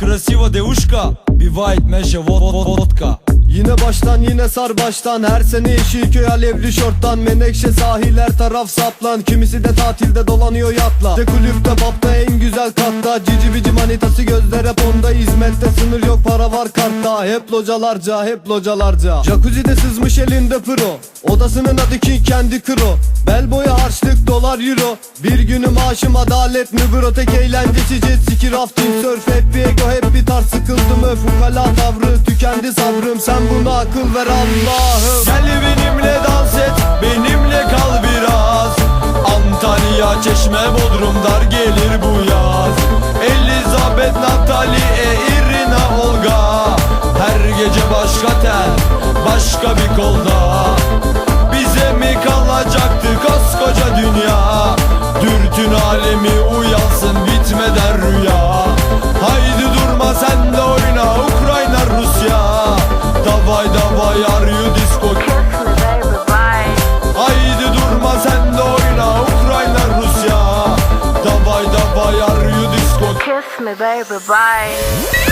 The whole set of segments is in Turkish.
Krasiva devuşka Bir white meşe vodka Yine baştan yine sar baştan. Her sene yeşil köy alevli şorttan. Menekşe sahil taraf saplan. Kimisi de tatilde dolanıyor yatla. De kulüpte papta en güzel katta. Cici bici manitası gözlere ponda Hizmette sınır yok para var kartta. Hep localarca hep localarca. Jacuzzi'de sızmış elinde pro Odasının adı ki kendi kro Bel boya dolar euro. Bir günü maaşım adalet mi bro Tek eğlencesi jet ski rafting surf Hep bir ego hep bir tarz sıkıldım öf Ukala tavrı tükendi sabrım. Sen buna akıl ver Allah'ım. Gel benimle dans et benimle kal biraz. Antalya çeşme bodrum dar gelir bu yaz. Elizabeth Natalie e Irina Olga. Her gece başka ten başka bir kolda Dürtün alemi uyansın bitmeden rüya. Haydi durma sen de oyna Ukrayna Rusya. Davay davay are you disco. Haydi durma sen de oyna Ukrayna Rusya. Davay davay are you disco. Kiss me baby bye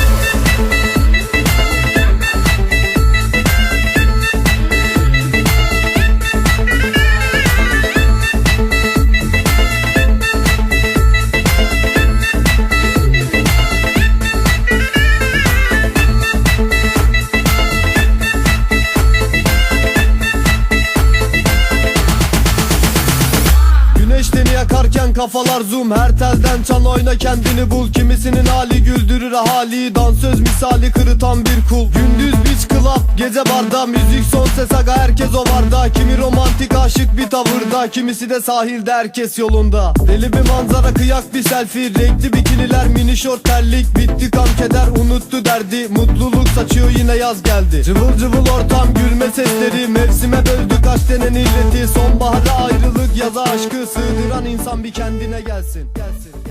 yakarken kafalar zoom. Her telden çal oyna kendini bul. Kimisinin hali güldürür ahali Dansöz misali kırıtan bir kul. Gündüz beach club gece barda. Müzik son ses aga herkes o varda Kimi romantik aşık bir tavırda Kimisi de sahilde herkes yolunda. Deli bir manzara kıyak bir selfie. Renkli bikiniler mini şort terlik. Bitti kan keder unuttu derdi. Mutluluk saçıyor yine yaz geldi. Cıvıl cıvıl ortam gülme sesleri. Mevsime böldük aşk denen illeti. Sonbahara ayrılık yaza aşkı Sığdıran insan bir kendine Gelsin. Gelsin